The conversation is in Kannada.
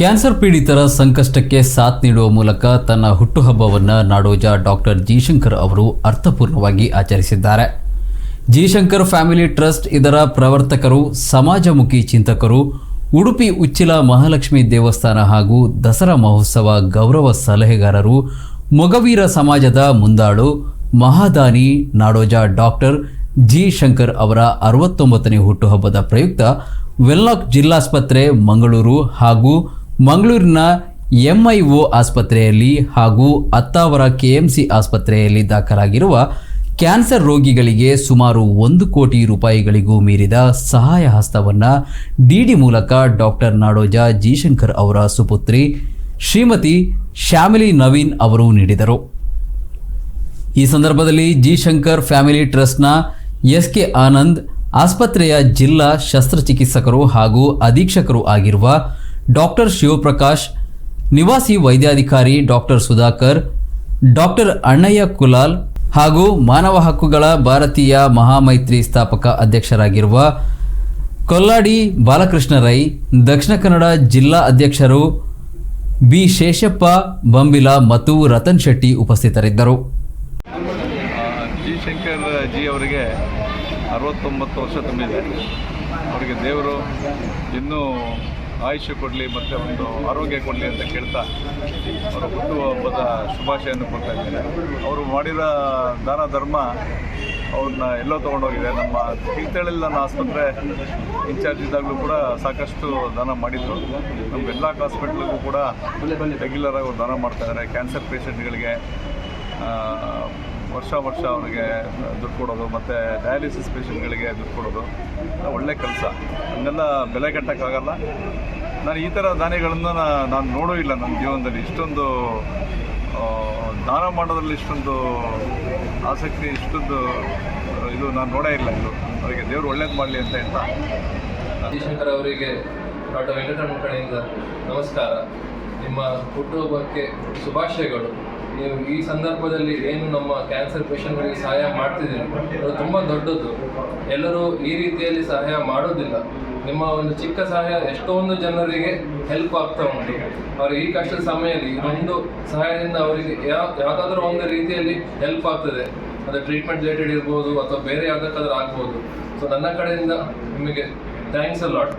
ಕ್ಯಾನ್ಸರ್ ಪೀಡಿತರ ಸಂಕಷ್ಟಕ್ಕೆ ಸಾಥ್ ನೀಡುವ ಮೂಲಕ ತನ್ನ ಹುಟ್ಟುಹಬ್ಬವನ್ನು ನಾಡೋಜ ಡಾಕ್ಟರ್ ಜೀಶಂಕರ್ ಅವರು ಅರ್ಥಪೂರ್ಣವಾಗಿ ಆಚರಿಸಿದ್ದಾರೆ. ಜೀಶಂಕರ್ ಫ್ಯಾಮಿಲಿ ಟ್ರಸ್ಟ್ ಇದರ ಪ್ರವರ್ತಕರು, ಸಮಾಜಮುಖಿ ಚಿಂತಕರು, ಉಡುಪಿ ಉಚ್ಚಿಲ ಮಹಾಲಕ್ಷ್ಮಿ ದೇವಸ್ಥಾನ ಹಾಗೂ ದಸರಾ ಮಹೋತ್ಸವ ಗೌರವ ಸಲಹೆಗಾರರು, ಮೊಗವೀರ ಸಮಾಜದ ಮುಂದಾಳು, ಮಹಾದಾನಿ ನಾಡೋಜ ಡಾಕ್ಟರ್ ಜಿ ಶಂಕರ್ ಅವರ ಅರವತ್ತೊಂಬತ್ತನೇ ಹುಟ್ಟುಹಬ್ಬದ ಪ್ರಯುಕ್ತ ವೆಲ್ಲಾಕ್ ಜಿಲ್ಲಾಸ್ಪತ್ರೆ, ಮಂಗಳೂರು ಹಾಗೂ ಮಂಗಳೂರಿನ ಎಂಐಒ ಆಸ್ಪತ್ರೆಯಲ್ಲಿ ಹಾಗೂ ಅತ್ತಾವರ ಕೆಎಂಸಿ ಆಸ್ಪತ್ರೆಯಲ್ಲಿ ದಾಖಲಾಗಿರುವ ಕ್ಯಾನ್ಸರ್ ರೋಗಿಗಳಿಗೆ ಸುಮಾರು ಒಂದು ಕೋಟಿ ರೂಪಾಯಿಗಳಿಗೂ ಮೀರಿದ ಸಹಾಯ ಹಸ್ತವನ್ನು ಡಿಡಿ ಮೂಲಕ ಡಾಕ್ಟರ್ ನಾಡೋಜ ಜೀಶಂಕರ್ ಅವರ ಸುಪುತ್ರಿ ಶ್ರೀಮತಿ ಶ್ಯಾಮಿಲಿ ನವೀನ್ ಅವರು ನೀಡಿದರು. ಈ ಸಂದರ್ಭದಲ್ಲಿ ಜೀಶಂಕರ್ ಫ್ಯಾಮಿಲಿ ಟ್ರಸ್ಟ್ನ ಎಸ್ ಕೆ ಆನಂದ್, ಆಸ್ಪತ್ರೆಯ ಜಿಲ್ಲಾ ಶಸ್ತ್ರಚಿಕಿತ್ಸಕರು ಹಾಗೂ ಅಧೀಕ್ಷಕರು ಆಗಿರುವ ಡಾಕ್ಟರ್ ಶಿವಪ್ರಕಾಶ್, ನಿವಾಸಿ ವೈದ್ಯಾಧಿಕಾರಿ ಡಾಕ್ಟರ್ ಸುಧಾಕರ್, ಡಾಕ್ಟರ್ ಅಣ್ಣಯ್ಯ ಕುಲಾಲ್ ಹಾಗೂ ಮಾನವ ಹಕ್ಕುಗಳ ಭಾರತೀಯ ಮಹಾಮೈತ್ರಿ ಸ್ಥಾಪಕ ಅಧ್ಯಕ್ಷರಾಗಿರುವ ಕೊಲ್ಲಾಡಿ ಬಾಲಕೃಷ್ಣ ರೈ, ದಕ್ಷಿಣ ಕನ್ನಡ ಜಿಲ್ಲಾ ಅಧ್ಯಕ್ಷರು ಬಿ ಶೇಷಪ್ಪ, ಬಂಬಿಲ ಮತ್ತು ರತನ್ ಶೆಟ್ಟಿ ಉಪಸ್ಥಿತರಿದ್ದರು. ಜಿ ಜಿ ಅವರಿಗೆ ಅರವತ್ತೊಂಬತ್ತು ವರ್ಷ ತುಂಬಿದೆ. ಅವರಿಗೆ ದೇವರು ಇನ್ನೂ ಆಯುಷ್ಯ ಕೊಡಲಿ ಮತ್ತು ಒಂದು ಆರೋಗ್ಯ ಕೊಡಲಿ ಅಂತ ಕೇಳ್ತಾ ಅವರು ಹುಟ್ಟುವ ಹಬ್ಬದ ಶುಭಾಶಯನ್ನು ಕೊಡ್ತಾ ಇದ್ದೇನೆ. ಅವರು ಮಾಡಿರೋ ದಾನ ಧರ್ಮ ಅವ್ರನ್ನ ಎಲ್ಲೋ ತೊಗೊಂಡೋಗಿದೆ. ನಮ್ಮ ತೀರ್ಥಹಳ್ಳಿ ನನ್ನ ಆಸ್ಪತ್ರೆ ಇನ್ಚಾರ್ಜ್ ಇದ್ದಾಗಲೂ ಕೂಡ ಸಾಕಷ್ಟು ದಾನ ಮಾಡಿದರು. ನಮ್ಮ ಎಲ್ಲ ಹಾಸ್ಪಿಟ್ಲಿಗೂ ಕೂಡ ರೆಗ್ಯುಲರಾಗಿ ಅವ್ರು ದಾನ ಮಾಡ್ತಾ ಇದ್ದಾರೆ. ಕ್ಯಾನ್ಸರ್ ಪೇಷಂಟ್ಗಳಿಗೆ ವರ್ಷ ವರ್ಷ ಅವರಿಗೆ ದುಡ್ಡು ಕೊಡೋದು, ಮತ್ತು ಡಯಾಲಿಸಿಸ್ ಪೇಷಂಟ್ಗಳಿಗೆ ದುಡ್ಡು ಕೊಡೋದು ಒಳ್ಳೆ ಕೆಲಸ. ಅದನ್ನೆಲ್ಲ ಬೆಲೆ ಕಟ್ಟೋಕ್ಕಾಗಲ್ಲ. ನಾನು ಈ ಥರ ದಾನಿಗಳನ್ನು ನಾನು ನೋಡೂ ಇಲ್ಲ ನನ್ನ ಜೀವನದಲ್ಲಿ. ಇಷ್ಟೊಂದು ದಾನ ಮಾಡೋದ್ರಲ್ಲಿ ಇಷ್ಟೊಂದು ಆಸಕ್ತಿ, ಇಷ್ಟೊಂದು, ಇದು ನಾನು ನೋಡೇ ಇಲ್ಲ ಇದು. ಅವರಿಗೆ ದೇವರು ಒಳ್ಳೇದು ಮಾಡಲಿ ಅಂತ ಹೇಳ್ತಾ. ಶಂಕರ್ ಅವರಿಗೆ ಡಾಕ್ಟರ್ ವೆಂಕಟರಮಣ ಕಡೆಯಿಂದ ನಮಸ್ಕಾರ. ನಿಮ್ಮ ಹುಟ್ಟುಹಬ್ಬಕ್ಕೆ ಶುಭಾಶಯಗಳು. ನೀವು ಈ ಸಂದರ್ಭದಲ್ಲಿ ಏನು ನಮ್ಮ ಕ್ಯಾನ್ಸರ್ ಪೇಷಂಟ್ಗಳಿಗೆ ಸಹಾಯ ಮಾಡ್ತಿದ್ದೀರಿ ಅದು ತುಂಬ ದೊಡ್ಡದು. ಎಲ್ಲರೂ ಈ ರೀತಿಯಲ್ಲಿ ಸಹಾಯ ಮಾಡೋದಿಲ್ಲ. ನಿಮ್ಮ ಒಂದು ಚಿಕ್ಕ ಸಹಾಯ ಎಷ್ಟೊಂದು ಜನರಿಗೆ ಹೆಲ್ಪ್ ಆಗ್ತಾ ಉಂಟು. ಅವರು ಈ ಕಷ್ಟದ ಸಮಯದಲ್ಲಿ ಇದೊಂದು ಸಹಾಯದಿಂದ ಅವರಿಗೆ ಯಾವ ಯಾವುದಾದ್ರೂ ಒಂದು ರೀತಿಯಲ್ಲಿ ಹೆಲ್ಪ್ ಆಗ್ತದೆ. ಅದು ಟ್ರೀಟ್ಮೆಂಟ್ ರಿಲೇಟೆಡ್ ಇರ್ಬೋದು ಅಥವಾ ಬೇರೆ ಯಾವುದಕ್ಕಾದ್ರೂ ಆಗ್ಬೋದು. ಸೊ ನನ್ನ ಕಡೆಯಿಂದ ನಿಮಗೆ ಥ್ಯಾಂಕ್ಸ್ ಅ ಲಾಟ್